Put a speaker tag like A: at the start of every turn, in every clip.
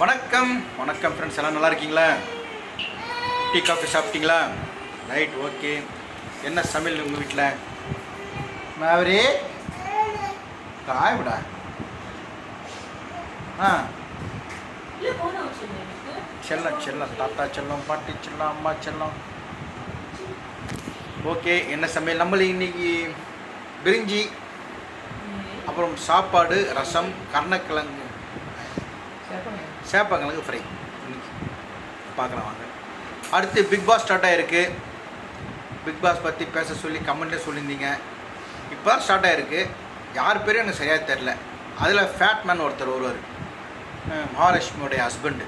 A: வணக்கம். வணக்கம் ஃப்ரெண்ட்ஸ் எல்லாம் நல்லா இருக்கீங்களா? டீ காஃபி சாப்பிட்டீங்களா? ரைட் ஓகே என்ன சமையல் உங்கள் வீட்டில் மாவரி. காய்விடா ஆ. செல்லம் செல்லம். தாத்தா செல்லம் பாட்டி செல்லம் அம்மா செல்லம். ஓகே என்ன சமையல்? நம்மள இன்னைக்கு பிரிஞ்சி அப்புறம் சாப்பாடு ரசம் கருணக்கிழங்கு. சேப்பங்கிழங்கு ஃப்ரை பார்க்கலாம் வாங்க. அடுத்து பிக் பாஸ் ஸ்டார்ட் ஆகிருக்கு பிக் பாஸ் பற்றி பேச சொல்லி கமெண்ட்டே சொல்லியிருந்தீங்க. இப்போ தான் ஸ்டார்ட் ஆகிருக்கு யார் பேரும் எனக்கு சரியாக தெரில அதில் ஃபேட் மேன் ஒருத்தர் ஒருவர். மகாலட்சுமியோடைய ஹஸ்பண்டு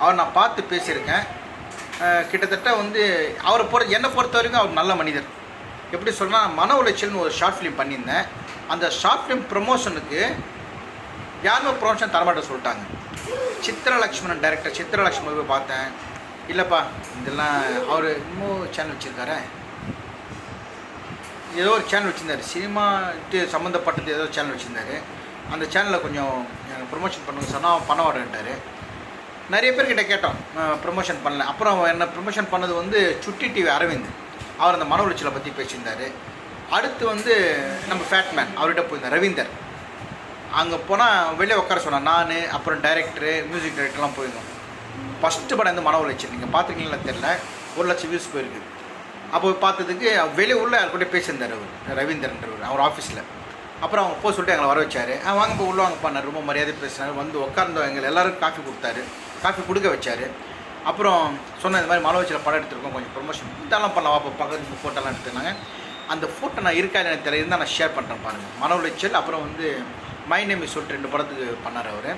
A: அவர் நான் பார்த்து பேசியிருக்கேன். கிட்டத்தட்ட வந்து அவரை பொறுத்த என்னை பொறுத்த வரைக்கும் அவர் நல்ல மனிதர். எப்படி சொன்னால் மன உளைச்சல்னு ஒரு ஷார்ட் ஃபிலிம் பண்ணியிருந்தேன். அந்த ஷார்ட் ஃபிலிம் ப்ரமோஷனுக்கு யாருமே ப்ரொமோஷன் தரமாட்ட சொல்லிட்டாங்க. சித்திரலக்ஷ்மணன் டைரக்டர் சித்திரலக்ஷ்மணன் போய் பார்த்தேன். இல்லைப்பா இதெல்லாம் அவர் இன்னும் சேனல் வச்சுருக்காரு. ஏதோ ஒரு சேனல் வச்சுருந்தாரு. சினிமா இது சம்மந்தப்பட்டது ஏதோ சேனல் வச்சுருந்தாரு. அந்த சேனலில் கொஞ்சம் ப்ரொமோஷன் பண்ணுங்க சொன்னால் பண்ண வரேன்ட்டார். நிறைய பேர்கிட்ட கேட்டோம். ப்ரொமோஷன் பண்ணல. அப்புறம் என்ன ப்ரொமோஷன் பண்ணது வந்து சுட்டி டிவி அரவிந்த். அவர் அந்த மன உளைச்சலை பற்றி பேசியிருந்தார். அடுத்து வந்து நம்ம ஃபேட்மேன் அவர்கிட்ட போயிருந்தார். ரவீந்தர். அங்கே போனால் வெளியே உட்கார சொன்னேன் நான் அப்புறம் டைரக்டரு மியூசிக் டைரக்டர்லாம் போயிருந்தோம் ஃபஸ்ட்டு படம் வந்து மன உளைச்சல். நீங்கள் பார்த்துருக்கீங்களா தெரில ஒரு லட்சம் வியூஸ் போயிருக்கு. அப்போ பார்த்ததுக்கு வெளியே உள்ள யாருக்கிட்டே பேசியிருந்தார் அவர் ரவீந்திரன்றவர் அவர் ஆஃபீஸில் அப்புறம் அவங்க போக சொல்லிட்டு எங்களை வர வச்சார். "ஆ, வாங்க இப்போ உள்ள வாங்க பண்ணார் ரொம்ப மரியாதை பேசினார் வந்து உட்கார்ந்தோம். எங்களை எல்லோரும் காஃபி கொடுத்தாரு. காஃபி கொடுக்க வச்சார். அப்புறம் சொன்ன இந்த மாதிரி மலை வச்சில் படம் எடுத்திருக்கோம். கொஞ்சம் ப்ரொமோஷன் இதெல்லாம் பண்ணலாம். அப்போ பக்கத்து ஃபோட்டோலாம் எடுத்துருந்தாங்க. அந்த ஃபோட்டோ நான் இருக்கா எனக்கு தெரியல. இருந்தால் நான் ஷேர் பண்ணுறேன் பாருங்கள் மன உளைச்சல் அப்புறம் வந்து மை நேம் இஸ் ரெண்டு படத்துக்கு பண்ணார் அவர்.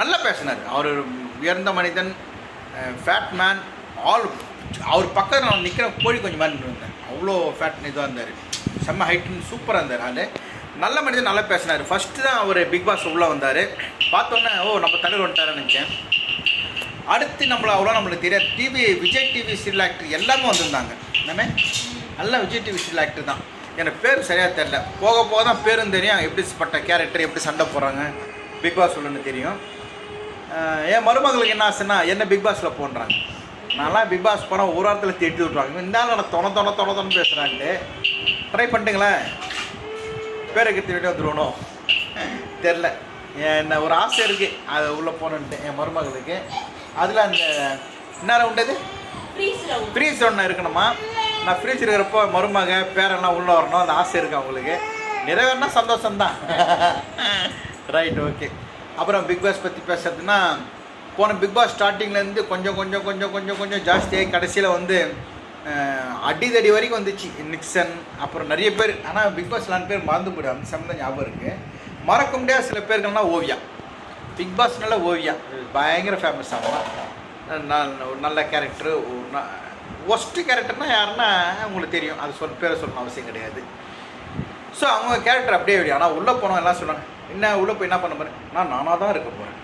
A: நல்லா பேசினார். அவர் உயர்ந்த மனிதன் ஃபேட் மேன் ஆல் அவர் பக்கத்தில் நான் நிற்கிற கோழி கொஞ்சம் மாதிரி இருந்தேன். அவ்வளோ ஃபேட் இதாக இருந்தார். செம்ம ஹைட்டுன்னு சூப்பராக இருந்தார் ஆள். நல்ல மனிதன் நல்லா பேசினார். ஃபஸ்ட்டு தான் அவர் பிக் பாஸ் உள்ளே வந்தார். பார்த்தோன்னே ஓ நம்ம தலைவர் வந்துட்டாருன்னு நினச்சேன். அடுத்து நம்மள அவ்வளோ நம்மளுக்கு தெரியாது. TV Vijay TV serial actor எல்லாமே வந்திருந்தாங்க. என்னமே? நல்ல விஜய் டிவி சீரியல் ஆக்டர் தான். எனக்கு பேர் சரியாக தெரில போக போக தான் பேரும் தெரியும். எப்படிப்பட்ட கேரக்டர் எப்படி சண்டை போடுறாங்க? பிக் பாஸ் உள்ளன்னு தெரியும். என் மருமகளுக்கு என்ன ஆசைன்னா என்ன பிக் பாஸில் போன்றாங்க நான்லாம் பிக் பாஸ் போனால் ஒரு வாரத்தில் திட்டி விட்ருவாங்க இந்த நான் தொண தொண தொண தொண பேசுகிறான்ட்டு ட்ரை பண்ணிட்டுங்களேன். பேரை கத்தி விட்டு வந்துருவணும். தெரில என்ன ஒரு ஆசை இருக்குது அது உள்ளே போகணுன்ட்டு என் மருமகளுக்கு. அதில் அந்த என்ன உண்டது? ஃப்ரீஸ் ஒன்று இருக்கணுமா? நான் ஃப்ரீஸ் இருக்கிறப்போ மருமக பேரெல்லாம் உள்ளே வரணும் அந்த ஆசை இருக்குது அவங்களுக்கு. நிறைவேறினா சந்தோஷம்தான். ரைட் ஓகே அப்புறம் பிக் பாஸ் பற்றி பேசுறதுன்னா போன பிக் பாஸ் ஸ்டார்டிங்லேருந்து கொஞ்சம் கொஞ்சம் கொஞ்சம் கொஞ்சம் கொஞ்சம் ஜாஸ்தியாகி கடைசியில் வந்து அடிதடி வரைக்கும் வந்துச்சு. நிக்சன் அப்புறம் நிறைய பேர் ஆனால் பிக் பாஸ் நாலு பேர் மறந்து போய்டும். அந்த சம்மந்தம் ஞாபகம் இருக்குது மறக்க முடியாத சில பேர்கள்லாம் ஓவியா. பிக் பாஸ்னால ஓவியா. பயங்கர ஃபேமஸ் ஆகலாம் நல்ல கேரக்டரு ஒஸ்ட்டு கேரக்டர்னால் யாருன்னா உங்களுக்கு தெரியும். அது சொல் பேரை சொல்லணும் அவசியம் கிடையாது. ஸோ அவங்க கேரக்டர் அப்படியே விடியும் ஆனால் உள்ளே போனவங்க எல்லாம் சொன்னாங்க என்ன உள்ளே போய் என்ன பண்ண போகிறேன் நான் நானாக தான் இருக்க போகிறேன்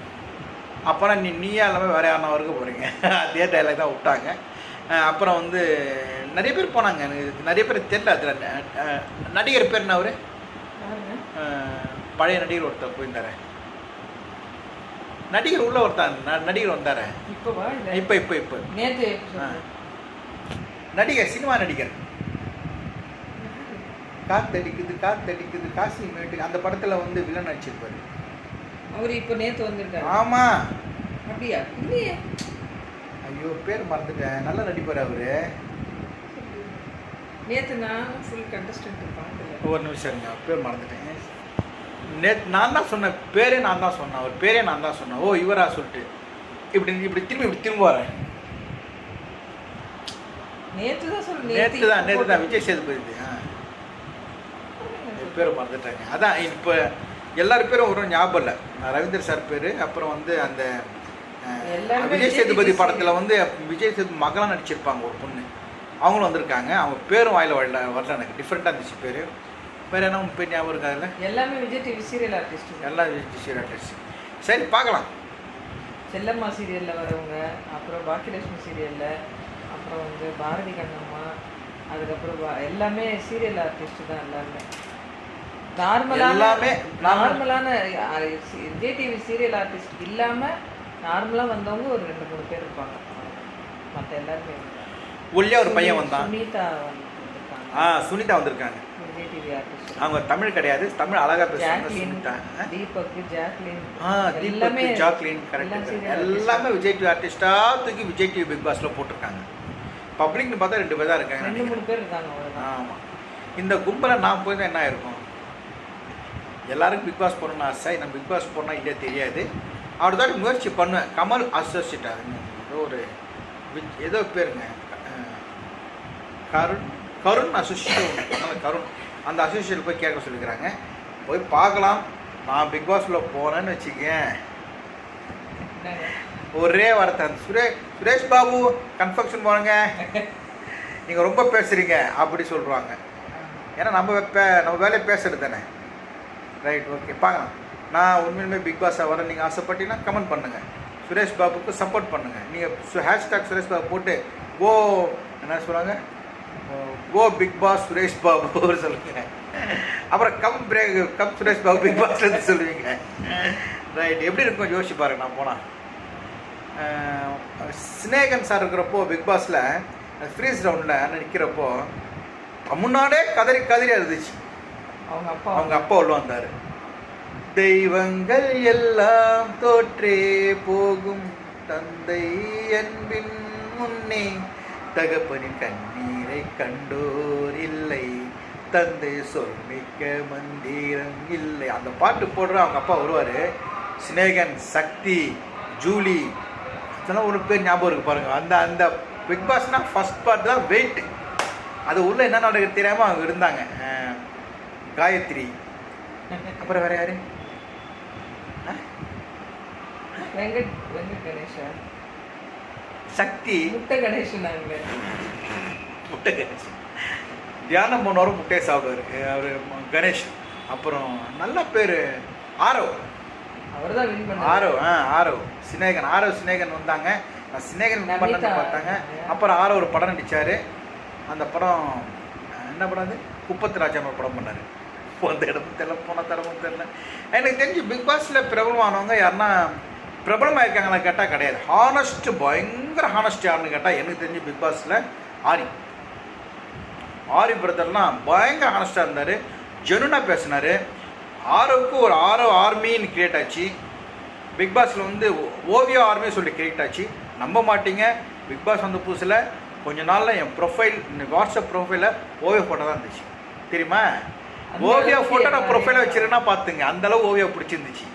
A: அப்புறம் நீ நீயா இல்லாமல் வேறு யாருனா இருக்க போகிறீங்க அதே டைலாக் தான் விட்டாங்க. அப்புறம் வந்து நிறைய பேர் போனாங்க. எனக்கு நிறைய பேர் தெரியல அதில். நடிகர் பேர் என்ன அவர்? பழைய நடிகர் ஒருத்தர் போயிருந்தாரு. நடிகர் உள்ள ஒருத்தர் நடிகர் வந்தாரு.
B: இல்லை?
A: இப்போ இப்போ இப்போ.
B: நேற்று.
A: நடிகர் சினிமா நடிகர். காத்தடிக்குது காத்தடிக்குது காசி மேட்டு. அந்த படத்தில் வந்து வில்லன் நடிச்சிருப்பாரு.
B: அவர் இப்போ நேற்று வந்திருக்காரு.
A: ஆமாம்
B: அப்படியா? இல்லையே.
A: ஐயோ பேர் மறந்துட்டேன். நல்லா நடிப்பார் அவரு.
B: நேற்று நான் ஃபுல் கண்டஸ்டன்ட் பார்க்கல
A: ஒரு நிமிஷம் இருங்க பேர் மறந்துட்டேன். நேற்று நான் தான் சொன்னேன் பேரே நான் தான் சொன்னேன். அவர் பேரே நான் தான் சொன்னேன். ஓ இவரா சொல்லிட்டு. இப்படி இப்படி திரும்பி இப்படி திரும்ப வரேன்.
B: நேற்று தான் சொல்லு
A: நேற்று தான் நேற்று தான் விஜய் சேதுபதி பேர் மறந்துட்டாங்க. அதான் இப்போ எல்லார் பேரும் ஒரு ஞாபகம் இல்லை. ரவீந்தர் சார் பேர் அப்புறம் வந்து அந்த விஜய் சேதுபதி படத்தில் வந்து விஜய் சேது மகளாக நடிச்சிருப்பாங்க ஒரு பொண்ணு. அவங்களும் வந்திருக்காங்க. அவங்க பேரும் வாயில் வரல வரல எனக்கு. டிஃப்ரெண்ட்டாக இருந்துச்சு பேர். வேறு என்ன உங்க பேர் ஞாபகம் இருக்காதுல்ல
B: எல்லாமே விஜய் டிவி சீரியல் ஆர்டிஸ்ட்
A: எல்லாம் விஜய் சீராட்டர்ஸ் சரி பார்க்கலாம்.
B: செல்லம்மா சீரியலில் வரவங்க அப்புறம் பாக்கியலட்சுமி சீரியலில் அப்புறம் வந்து பாரதி கண்ணம்மா அதுக்கப்புறம் எல்லாமே சீரியல் ஆர்டிஸ்ட் தான் எல்லாருமே. நார்மலான
A: எல்லாமே நார்மல்.
B: நார்மலான விஜய் டிவி சீரியல் ஆர்டிஸ்ட் இல்லாம நார்மலா வந்தவங்க ஒரு ரெண்டு மூணு பேர் இருப்பாங்க. மத்த எல்லாருமே
A: ஒல்லியா ஒரு பையன் வந்தான்.
B: சுனிதா
A: ஆ சுனிதா வந்திருக்காங்க.
B: விஜய் டிவி ஆர்டிஸ்ட்
A: அவங்க தமிழ் கிடையாது தமிழ் அழகா
B: ஜாக்லின்
A: சுனிதா?
B: தீபக் ஜாக்லின்.
A: ஆ தீபக் ஜாக்லின் கரெக்ட். எல்லாமே விஜய் டிவி ஆர்டிஸ்டா தூக்கி விஜய் டிவி பிக் பாஸ்ல போட்டிருக்காங்க. பப்ளிக்னு பார்த்தா ரெண்டு பேர் தான் இருக்காங்க
B: ரெண்டு. மூணு பேர் இருக்காங்க அவ்வளவுதான்
A: ஆமா. இந்த கும்பலை நான் போய் தான் என்ன இருக்கும் எல்லாருக்கும் பிக் பாஸ் போகணும்னு ஆசை. நான் பிக் பாஸ் போனா இல்லையா தெரியாது. அவர் தான் முயற்சி பண்ணுவேன். கமல் அசோசியேட் ஏதோ ஒரு ஏதோ பேருங்க. கருண் கருண் அசோசியேட் கருண். அந்த அசோசியேட் போய் கேட்க சொல்லிக்கிறாங்க. போய் பார்க்கலாம். நான் பிக் பாஸ்ல போனேன்னு வச்சுக்கேன்? ஒரே வார்த்தை அந்த சுரே சுரேஷ் பாபு கன்ஃபெக்ஷன் போனங்க நீங்கள் ரொம்ப பேசுகிறீங்க அப்படி சொல்கிறாங்க ஏன்னா நம்ம பே நம்ம வேலையை பேசுறது தானே. ரைட் ஓகே பார்க்கலாம். நான் உண்மையிலுமே பிக் பாஸாக வரேன் நீங்கள் ஆசைப்பட்டீங்கன்னா கமெண்ட் பண்ணுங்கள் சுரேஷ் பாபுக்கு சப்போர்ட் பண்ணுங்கள் நீங்கள் ஹேஷ்டாக் சுரேஷ் பாபு போட்டு கோ என்ன சொல்கிறாங்க go big boss Suresh Babu சொல்லுங்க. அப்புறம் come break come Suresh Babu big பாஸ்லேருந்து சொல்லுவீங்க. ரைட் எப்படி இருக்கும்? யோசிச்சு பாருங்க நான் போனால் ஸ்னேகன் சார் இருக்கிறப்போ பிக் பாஸில் ஃப்ரீஸ் ரவுண்டில் நிற்கிறப்போ முன்னாடே கதறி கதறி இருந்துச்சு
B: அவங்க அப்பா.
A: அவங்க அப்பா உள்ள வந்தார். தெய்வங்கள் எல்லாம் தோற்றே போகும். தந்தை அன்பின் முன்னே தகப்பனின் கண்ணீரை கண்டோர் இல்லை. தந்தை சொல்மிக்க மந்திரம் இல்லை. அந்த பாட்டு போடுற அவங்க அப்பா வருவார். சினேகன் சக்தி ஜூலி அதெல்லாம் ஒரு பேர் ஞாபகம் இருக்கு பாருங்க. அந்த அந்த பிக் பாஸ்னா ஃபர்ஸ்ட் பார்ட் தான் வெயிட் அது உள்ள என்ன நடக்குது தெரியாம அவங்க இருந்தாங்க. காயத்ரி. அப்புறம் வேற யாரு?
B: வெங்கட் வெங்கட் கணேஷா?
A: சக்தி.
B: முட்டை நாங்க
A: முட்டை கணேஷ். தியானம் போனவரும் முட்டையை சாப்பிடுவாரு. அவர் கணேஷ். அப்புறம் நல்ல பேர் ஆரவ்.
B: அவர் தான் வின் பண்ணாரு.
A: ஆரவ் ஆ ஆரவ் சினேகன் ஆரவ் சினேகன் வந்தாங்க. நான் சினேகன் win பண்ணது. பார்த்தாங்க. அப்புறம் ஆரவ் ஒரு படம் நடிச்சாரு. அந்த படம் என்ன படம் அது? குப்பத்து ராஜாம படம் பண்ணாரு. போந்த இடமும் தெரியல போன தரமும் தெரியல. எனக்கு தெரிஞ்சு பிக் பாஸில் பிரபலமானவங்க யாருன்னா பிரபலமாக இருக்காங்களா கேட்டால் கிடையாது. ஹானஸ்ட் பயங்கர ஹானஸ்ட் யாருன்னு கேட்டால் எனக்கு தெரிஞ்சு பிக் பாஸில் ஆரி. ஆரி பிரதர்லாம் பயங்கர ஹானஸ்டாக இருந்தார். ஜெனுனாக பேசினார். ஆரோவுக்கு ஒரு ஆரோ ஆர்மின்னு கிரியேட் ஆச்சு. பிக் பாஸில் வந்து ஓவியோ ஆர்மி சொல்லி கிரியேட் ஆச்சு. நம்ப மாட்டீங்க. பிக் பாஸ் வந்த புதுசில் கொஞ்ச நாளில் என் ப்ரொஃபைல் வாட்ஸ்அப் ப்ரொஃபைலில் ஓவியோ ஃபோட்டோ தான் இருந்துச்சு. தெரியுமா? ஓவியோ ஃபோட்டோ நான் ப்ரொஃபைலாக வச்சிருக்கேன்னா பார்த்துங்க அந்த அளவு ஓவியோ பிடிச்சிருந்துச்சு.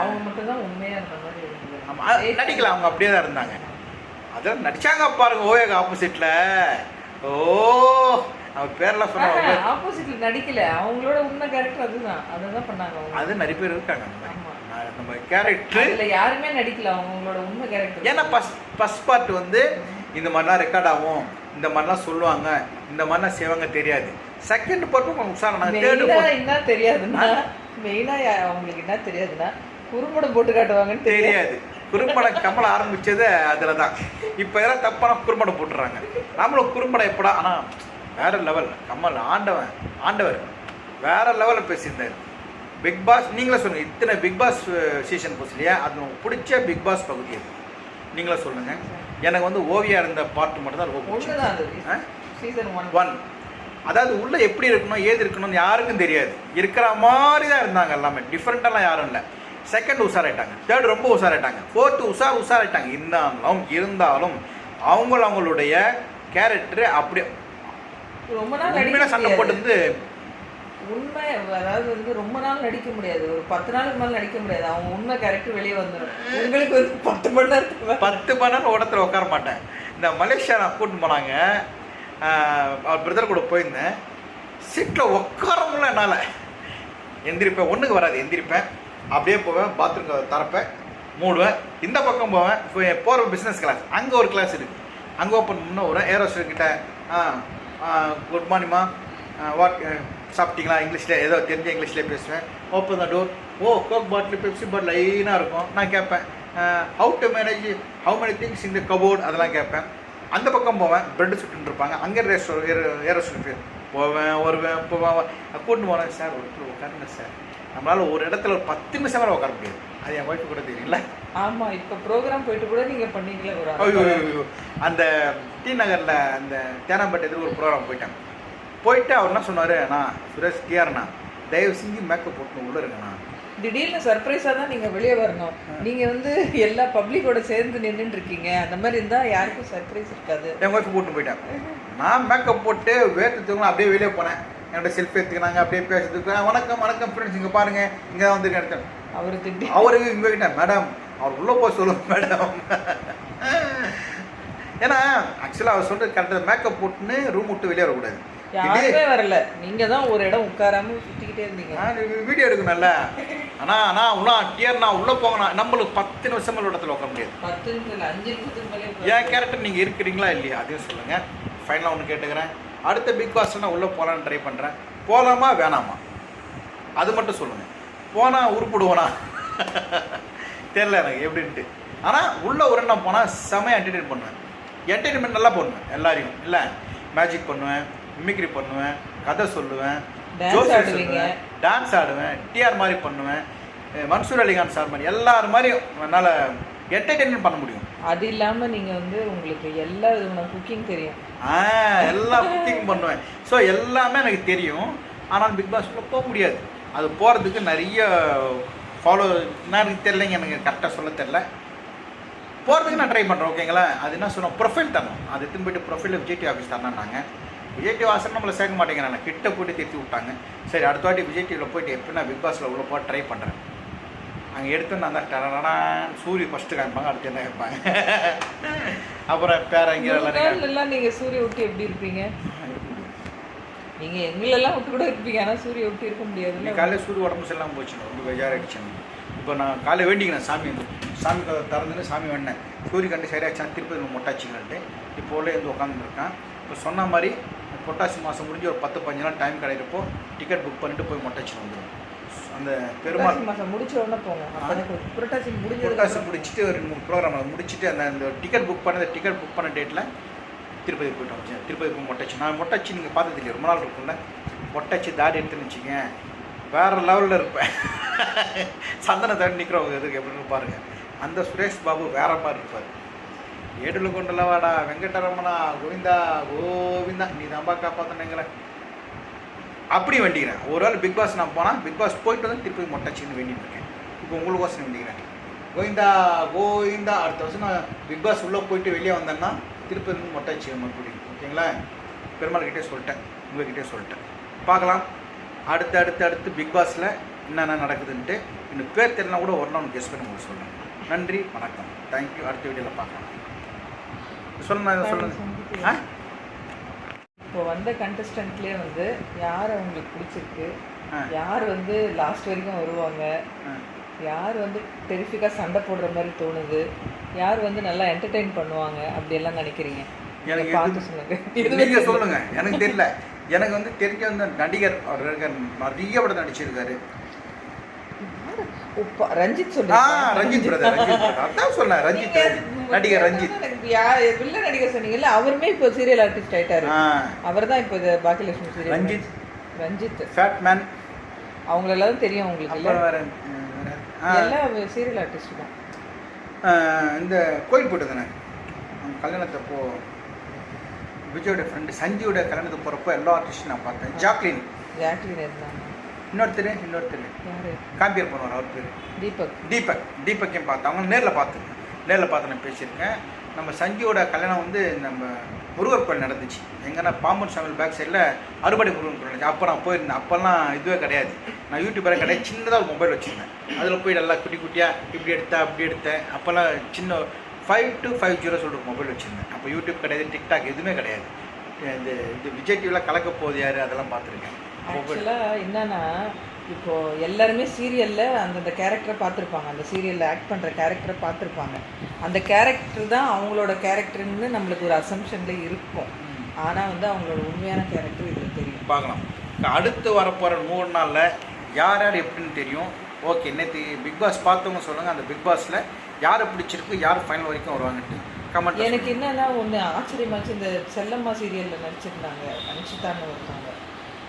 B: அவங்க மட்டும் தான் உண்மையா இருந்த மாதிரி
A: ஆமா, அது நடிக்கல அவங்க அப்படியே தான் இருந்தாங்க. அதான் நடிச்சாங்க பாருங்க ஓவியோக்கு ஆப்போசிட்ல ஓ! அவன் பேர்லாம் சொன்ன
B: ஆப்போசிட்ல நடிக்கல. அவங்களோட உண்மை கேரக்டர் அதுதான். அதுதான் பண்ணாங்க அவங்க.
A: அது நிறைய பேர் இருக்காங்க. நம்ம கேரக்டர்
B: அதுல யாருமே நடிக்கல. அவங்களோட உண்மை கேரக்டர்
A: ஏன்னா ஃபஸ்ட் ஃபஸ்ட் பார்ட் வந்து இந்த மாதிரிலாம் ரெக்கார்ட் ஆகும். இந்த மாதிரிலாம் சொல்லுவாங்க. இந்த மாதிரிலாம் செய்வாங்க தெரியாது. செகண்ட் பார்ட்டும் கொஞ்சம் உஷாரானாங்க தேர்டு
B: என்ன தெரியாதுன்னா மெயினா அவங்களுக்கு என்ன தெரியாதுன்னா குறும்படம் போட்டு காட்டுவாங்கன்னு தெரியாது.
A: குறும்படம் கமல் ஆரம்பிச்சது அதில் தான் இப்போ எல்லாம் தப்பான குறும்படம் போட்டுறாங்க. நம்மளும் குறும்படம் எப்படா ஆனால் வேற லெவல் கமல் ஆண்டவன் ஆண்டவர். வேற லெவலில் பேசியிருந்தார். பிக் பாஸ் நீங்களே சொல்லுங்கள் இத்தனை பிக் பாஸ் சீசன் போச்சு இல்லையா? அது உங்களுக்கு பிடிச்ச பிக் பாஸ் பகுதி அது. நீங்களே சொல்லுங்கள் எனக்கு வந்து ஓவியா இருந்த பாட்டு மட்டும் தான் ரொம்ப?
B: சீசன் ஒன்
A: ஒன் அதாவது உள்ள எப்படி இருக்கணும் ஏது இருக்கணும்னு யாருக்கும் தெரியாது. இருக்கிற மாதிரி தான் இருந்தாங்க எல்லாமே. டிஃப்ரெண்ட்டெல்லாம் யாரும் இல்லை. செகண்ட் உஷாராயிட்டாங்க. தேர்ட் ரொம்ப உஷாராயிட்டாங்க. ஃபோர்த்து உஷார் உஷாராயிட்டாங்க. இருந்தாலும் இருந்தாலும் அவங்கள அவங்களுடைய கேரக்டர் அப்படி
B: ரொம்ப நாள்
A: உண்மையில சண்டை போட்டு வந்து
B: உண்மை அதாவது வந்து ரொம்ப நாள் நடிக்க முடியாது. ஒரு பத்து நாளுக்கு மேல நடிக்க முடியாது. அவங்க உண்மை கேரக்டர் வெளியே வந்துடும் உங்களுக்கு வந்து பத்து மணி நேரத்துக்கு
A: பத்து மணி நேரம் ஓடத்தில் உட்கார மாட்டேன். இந்த மலேசியா நான் கூட்டிட்டு போனாங்க. அவர் பிரதர் கூட போயிருந்தேன். சீட்டில் உட்கார முடியல என்னால். எந்திரிப்பேன். ஒன்றுக்கு வராது. எந்திரிப்பேன். அப்படியே போவேன். பாத்ரூம் திறப்பேன். மூடுவேன். இந்த பக்கம் போவேன். போகிற பிஸ்னஸ் கிளாஸ் அங்கே ஒரு கிளாஸ் இருக்குது அங்கே ஓப்பன் பண்ண ஒரு ஏரோஸ்டர் கிட்ட குட் மார்னிங்மா வாட் சாப்பிட்டீங்களா? இங்கிலீஷில் ஏதோ தெரிஞ்ச இங்கிலீஷில் பேசுவேன். Open the door oh Coke bottle Pepsi bottle லைனாக இருக்கும். நான் கேட்பேன். How to manage how many things இந்த கபோர்ட் அதெல்லாம் கேட்பேன். அந்த பக்கம் போவேன். பிரெட் சுட்டுன்னு இருப்பாங்க. அங்கே ரேஸ்டோ ஏரோஸ்டர் பேர் போவேன் வருவேன் போவேன். கூட்டின்னு போனேன். சார் ஒரு உட்காருங்க சார். நம்மளால் ஒரு இடத்துல ஒரு பத்து நிமிஷம் வரை உட்கார முடியாது. அது என் ஒய்ஃபு கூட தெரியல
B: ஆமா இப்ப ப்ரோக்ராம் போயிட்டு கூட நீங்க பண்ணீங்களே ஒரு.
A: அந்த டி நகரில் அந்த தேனாம்பேட்டை எதிர்க்க ஒரு ப்ரோக்ராம் போயிட்டேன் போயிட்டு அவர் என்ன சொன்னார் நான் சுரேஷ் கேஆர்ண்ணா தயவு செஞ்சு மேக்கப் போட்டு உள்ள இருக்கண்ணா
B: திடீர்னு சர்ப்ரைஸா தான் நீங்க வெளியே வரணும். நீங்க வந்து எல்லா பப்ளிக்கோட சேர்ந்து நின்னுட்டு இருக்கீங்க. அந்த மாதிரி இருந்தா யாருக்கும் சர்ப்ரைஸ் இருக்காது.
A: என் ஒய்ஃபு கூட்டு போயிட்டேன் நான் மேக்கப் போட்டு வேர்த்து அப்படியே வெளியே போனேன். என்னோட செல்ஃபி எடுத்துக்கினாங்க அப்படியே பேசுறதுக்கு "ஆ, வணக்கம் வணக்கம் ஃப்ரெண்ட்ஸ் இங்கே பாருங்க. இங்கே தான் வந்து எடுத்தேன்
B: அவரு திட்டி
A: அவருக்கு இங்கே மேடம் அவர் உள்ளே போய் சொல்லுங்க மேடம் ஏன்னா ஆக்சுவலாக அவர் சொல்கிறது கரெக்டாக மேக்கப் போட்டுன்னு ரூம் விட்டு வெளியே வரக்கூடாது.
B: யாருமே வரல. நீங்க தான் ஒரு இடம் உட்காராம சுத்திக்கிட்டே இருந்தீங்க.
A: வீடியோ எடுக்கணும்ல. ஆனால் ஆனால் உள்ள டியர் நான் உள்ளே போகணும் நம்மளுக்கு பத்து நிமிஷம் மேல இடத்துல உட்கார முடியாது.
B: பத்து நிமிஷம் அஞ்சு நிமிஷத்துக்கு
A: என் கேரக்டர் நீங்கள் இருக்கிறீங்களா இல்லையா? அதையும் சொல்லுங்கள் ஃபைனலாக ஒன்று கேட்டுக்கிறேன். அடுத்த பிக் பாஸ் நான் உள்ளே போகலான்னு ட்ரை பண்ணுறேன் போகலாமா வேணாமா? அது மட்டும் சொல்லுங்கள் போனால் உருப்பிடுவோனா? தெரில எனக்கு எப்படின்ட்டு. ஆனால் உள்ள ஒரு போனால் செமையாக என்டர்டெயின் பண்ணுவேன். என்டர்டெயின்மெண்ட் நல்லா பண்ணுவேன் எல்லாரையும். இல்லை மேஜிக் பண்ணுவேன் மிமிக்ரி பண்ணுவேன் கதை சொல்லுவேன்
B: ஆடுவீங்க.
A: சொல்லுவேன் டான்ஸ் ஆடுவேன் டிஆர் மாதிரி பண்ணுவேன் மன்சூர் அலிகான் சார் மாதிரி எல்லார் மாதிரியும் என்னால் என்டர்டெயின்மெண்ட் பண்ண முடியும்.
B: அது இல்லாம நீங்க வந்து உங்களுக்கு எல்லா விதமான குக்கிங் தெரியும்.
A: ஆ எல்லாம் குக்கிங் பண்ணுவேன். ஸோ எல்லாமே எனக்கு தெரியும். ஆனால் பிக் பாஸ்க்குள்ள போக முடியாது. அது போகிறதுக்கு நிறைய ஃபாலோ எனக்கு தெரியலைங்க எனக்கு கரெக்டாக சொல்ல தெரில போகிறதுக்கு நான் ட்ரை பண்ணுறேன் ஓகேங்களா அது என்ன சொன்னோம் ப்ரொஃபைல் தரணும். அது எடுத்துன்னு போயிட்டு ப்ரொஃபைல் விஜய் டிவி ஆஃபீஸ் தரணுன்னாங்க விஜய் டிவி ஆசன் நம்மளை சேர்க்க மாட்டேங்கிறாங்க. கிட்ட போயிட்டு திருத்தி விட்டாங்க. சரி அடுத்த வாட்டி விஜய் டிவியில் போயிட்டு எப்படி நான் பிக் பாஸில் உள்ள போக ட்ரை பண்ணுறேன் அங்கே எடுத்து நான் தான் டரடான் சூரிய ஃபஸ்ட்டு காமிப்பாங்க அடுத்து என்ன கேட்பாங்க. அப்புறம் பேரங்க
B: மூணு
A: எல்லாரும்
B: நாள் எல்லாம் நீங்க சூரிய விட்டு எப்படி இருப்பீங்க? நீங்க எங்களெல்லாம் விட்டு கூட இருப்பீங்க. ஆனா சூரிய விட்டு இருக்க
A: இன்னைக்கு
B: முடியாதுல்ல
A: காலையில் சூடு உடம்பு சரியில்லாமல் போச்சு ரொம்ப பெஜாராகிடுச்சு இப்போ நான் காலையில் வேண்டிக்கிறேன் சாமி சாமி திறந்துன்னு சாமி வேண்டேன் சூரிய கண்டு சரியாச்சுன்னா திருப்பதி மொட்டாச்சிங்கன்ட்டு இப்போ உள்ள இருந்து உட்காந்துருக்கேன் இப்போ சொன்ன மாதிரி பொட்டாசி மாதம் முடிஞ்சு ஒரு பத்து பஞ்சு நாள் டைம் கிடைக்கிறப்போ டிக்கெட் புக் பண்ணிட்டு போய் மொட்டாச்சி வந்துடும் அந்த பெருமாள்
B: புரட்டாசி மாசம் முடிச்ச உடனே போங்க புரட்டாசி முடிஞ்சது
A: பொட்டாசி முடிச்சுட்டு ஒரு மூணு ப்ரோக்ராம் முடிச்சுட்டு அந்த அந்த டிக்கெட் புக் பண்ண டிக்கெட் புக் பண்ண டேட்டில் திருப்பதி போயிட்டு வச்சு திருப்பதி போய் மொட்டாச்சி நான் மொட்டாச்சி நீங்கள் பார்த்தது இல்லையா? ரொம்ப நாள் இருக்கும்ல. மொட்டைச்சு தாடி எடுத்துன்னு வச்சுங்க வேறு லெவலில் இருப்பேன். சந்தன தாடி நிற்கிறவங்க எதுக்கு எப்படின்னு பாருங்கள் அந்த சுரேஷ் பாபு வேற மாதிரி இருப்பார். ஏடுல கொண்டலவாடா வெங்கடரமணா கோவிந்தா கோவிந்தா. நீ தான்பா காப்பாத்தினங்கள அப்படி வேண்டிக்கிறேன். ஒரு வேளை பிக் பாஸ் நான் போனால் பிக் பாஸ் போயிட்டு வந்து திருப்பதி மொட்டாச்சின்னு வேண்டிட்டு இருக்கேன். இப்போ உங்களுக்கோசம் வேண்டிக்கிறேன். கோவிந்தா கோவிந்தா. அடுத்த வருஷம் நான் பிக் பாஸ் உள்ளே போயிட்டு வெளியே வந்தேன்னா திருப்பதி மொட்டாச்சி மறுபடியும் ஓகேங்களா? பெருமாள் கிட்டே சொல்லிட்டேன் உங்ககிட்டே சொல்லிட்டேன். பார்க்கலாம். அடுத்து அடுத்து அடுத்து பிக் பாஸில் என்னென்ன நடக்குதுன்ட்டு இன்னும் பேர் தெரியலனா கூட ஒரு நாள் கெஸ் பண்ணி உங்களுக்கு சொல்லுங்கள் நன்றி வணக்கம். தேங்க்யூ அடுத்த வீடியோவில் பார்க்கலாம். சொல்லுங்க சொல்லுங்க. ஆ?
B: இப்போ வந்த கண்டஸ்டன்ட்லேயே வந்து யார் உங்களுக்கு பிடிச்சிருக்கு. யார் வந்து லாஸ்ட் வரைக்கும் வருவாங்க?
A: ஆ.
B: யார் வந்து டெரிஃபிக்காக சண்டை போடுற மாதிரி தோணுது? யார் வந்து நல்லா என்டர்டெயின் பண்ணுவாங்க? அப்படியெல்லாம் நினைக்கிறீங்க?
A: எனக்கு
B: பார்த்து சொல்லுங்க.
A: நீங்க
B: எதுவுமே
A: சொல்லுங்க. எனக்கு தெரியல. எனக்கு வந்து தெரிஞ்ச அந்த நடிகர் அவர் இருக்கார் நிறைய படம் நடிச்சிருக்காரு.
B: உப்பா ரஞ்சித் சொல்லுங்க
A: ரஞ்சித் பிரதர் அதான் சொன்னேன் ரஞ்சித் நடிகர் ரஞ்சித்.
B: வில்ல நடிகர் சொன்னீங்கல்ல அவருமே இப்போ சீரியல் ஆர்டிஸ்ட் ஆயிட்டாரு. அவர் தான் இப்போ Baakiyalakshmi serial
A: Ranjith.
B: Ranjith.
A: Fat man
B: அவங்கள எல்லாரும் தெரியும் உங்களுக்கு எல்லாம் சீரியல் ஆர்டிஸ்ட் தான்.
A: இந்த கோயில் போயிட்டு தானே கல்யாணத்தப்போ விஜயோட ஃப்ரெண்டு சஞ்சியோட கல்யாணத்துக்கு போகிறப்போ எல்லா ஆர்டிஸ்டும் நான் பார்த்தேன். ஜாக்லின்
B: ஜாக்லின் இருந்தாங்க
A: இன்னொருத்தர் இன்னொருத்தர்.
B: யாரு?
A: காம்பியர் பண்ணுவார் அவர் பேர்.
B: தீபக்
A: தீபக் தீபக்கையும் பார்த்தேன். அவங்க நேரில் பார்த்துருக்கேன் நேரில் பார்த்து நான் பேசியிருக்கேன். நம்ம சஞ்சியோட கல்யாணம் வந்து நம்ம முருகர் கோயில் நடந்துச்சு. எங்கன்னா பாம்பன் சாமியில் பேக் சைடில் அறுபடை முருகன் கோயில் நடந்துச்சு அப்போ நான் போயிருந்தேன். அப்போல்லாம் இதுவே கிடையாது. நான் யூடியூபெல்லாம் கிடையாது. சின்னதாக ஒரு மொபைல் வச்சுருந்தேன். அதில் போய் நல்லா குட்டி குட்டியாக இப்படி எடுத்தேன் அப்படி எடுத்தேன். அப்போல்லாம் சின்ன ஃபைவ் டு ஃபைவ் ஜீரோ சொல்கிற மொபைல் வச்சுருந்தேன். அப்போ யூடியூப் கிடையாது டிக்டாக் எதுவுமே கிடையாது. இந்த இந்த விஜய் டிவியில் கலக்க போகுது யார்? அதெல்லாம் பார்த்துருக்கேன்.
B: என்னன்னா இப்போ எல்லாருமே சீரியல்ல அந்தந்த கேரக்டரை பார்த்துருப்பாங்க. அந்த சீரியல்ல ஆக்ட் பண்ற கேரக்டரை பார்த்துருப்பாங்க. அந்த கேரக்டர் தான் அவங்களோட கேரக்டர்னு நம்மளுக்கு ஒரு அசம்ஷன்ல இருக்கும். ஆனா வந்து அவங்களோட உண்மையான கேரக்டர் இதுல தெரியும்.
A: பார்க்கலாம். அடுத்து வரப்போகிற மூணு நாளில் யார் யார் எப்படின்னு தெரியும். ஓகே நேற்று பிக் பாஸ் பார்த்தவங்க சொல்லுங்கள் அந்த பிக் பாஸில் யாரை பிடிச்சிருக்கு யார் ஃபைனல் வரைக்கும் வருவாங்கன்ட்டு கமெண்ட்
B: எனக்கு என்னன்னா ஒன்று ஆச்சரியமாச்சு. இந்த செல்லம்மா சீரியலில் நடிச்சிருந்தாங்க. அனுஷிதான்னு ஒருத்தவங்க.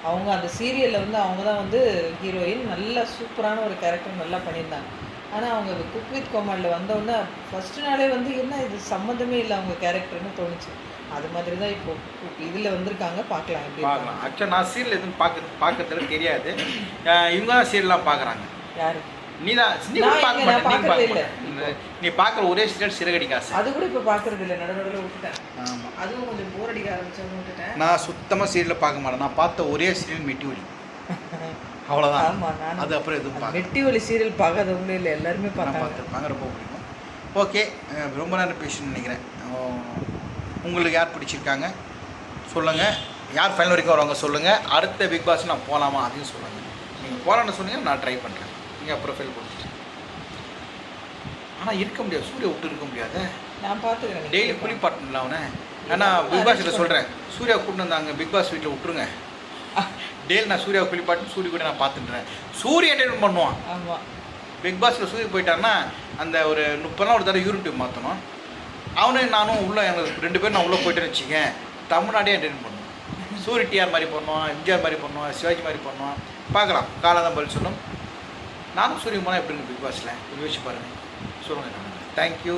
B: அவங்க அந்த சீரியலில் வந்து அவங்க தான் வந்து ஹீரோயின் நல்ல சூப்பரான ஒரு கேரக்டர் நல்லா பண்ணியிருந்தாங்க. ஆனால் அவங்க குக் வித் கோமாளில் வந்தோடனே ஃபஸ்ட்டு நாளே வந்து என்ன இது சம்மந்தமே இல்லை அவங்க கேரக்டர்னு தோணுச்சு. அது மாதிரி தான் இப்போ இதில் வந்திருக்காங்க. பார்க்கலாம் எப்படி
A: பார்க்கலாம். ஆக்சுவலாக நான் சீரியல் எதுவும் பார்க்க பார்க்கறதுல தெரியாது. இவங்க தான் சீரியல்லாம் பார்க்குறாங்க.
B: யாரு?
A: நீ தான் நீ கூட பார்க்க
B: எங்க, நான்
A: மாட்டே நீ
B: பார்க்கறதே
A: பார்க்குற ஒரே சீரியல் சிறகடி காசு
B: அது கூட இப்போ பார்க்கறது இல்லை நடுநடுவில் விட்டுட்டேன்.
A: ஆமாம்
B: அதுவும் கொஞ்சம் போர் அடிக்க ஆரம்பிச்சோன்னு விட்டுட்டேன்.
A: நான் சுத்தமாக சீரியல் பார்க்க மாட்டேன். நான் பார்த்த ஒரே சீரியல் மெட்டி ஒலி. அவ்வளோதான்
B: ஆமாம்
A: அது அப்புறம் எதுவும் பார்க்க
B: மெட்டி ஒலி சீரியல் பார்க்காதவங்களே இல்லை எல்லாருமே
A: நான்
B: பார்த்தாங்க.
A: பார்த்துருப்பாங்க ரொம்ப பிடிக்கும். ஓகே ரொம்ப நேரம் பேசணும்னு நினைக்கிறேன். உங்களுக்கு யார் பிடிச்சிருக்காங்க? சொல்லுங்கள் யார் ஃபைனல் வரைக்கும் வருவாங்க சொல்லுங்கள் அடுத்த பிக் பாஸ் நான் போகலாமா அதையும் சொல்லுங்கள் நீங்கள் போகலான்னு சொன்னீங்க நான் ட்ரை பண்ணுறேன் நீங்கள் ப்ரொஃபைல் கொடுத்துட்டு ஆனால் இருக்க முடியாது. சூரிய விட்டு இருக்க முடியாது.
B: நான் பார்த்துக்கிறேன்.
A: டெய்லி குளிப்பாட்டணும்ல அவனை. ஏன்னா பிக் பாஸ் கிட்ட சொல்கிறேன் சூர்யா கூட்டு வந்தாங்க. பிக் பாஸ் வீட்டில் விட்டுருங்க. டெய்லி நான் சூர்யா குளிப்பாட்டு சூரிய கூட நான் பார்த்துட்டுறேன். சூரிய என்டர்டைன் பண்ணுவான்.
B: ஆமாம்
A: பிக் பாஸில் சூரிய போயிட்டான்னா அந்த ஒரு முப்பது நாள் ஒரு தடவை யூனிட் மாற்றணும் அவனும் நானும் உள்ளே எங்களுக்கு ரெண்டு பேரும் நான் உள்ளே போயிட்டேன்னு வச்சுக்கேன். தமிழ்நாடே என்டர்டைன் பண்ணுவோம் சூரிய டிஆர் மாதிரி பண்ணுவோம் எம்ஜிஆர் மாதிரி பண்ணுவோம் சிவாஜி மாதிரி பண்ணுவோம் பார்க்கலாம். காலம் தான் பதில் சொல்லும். நானும் சூரிய எப்படி இருக்கு? பிக் பாஸில் யோசிச்சு பாருங்கள் சொல்லுங்கள் தேங்க்யூ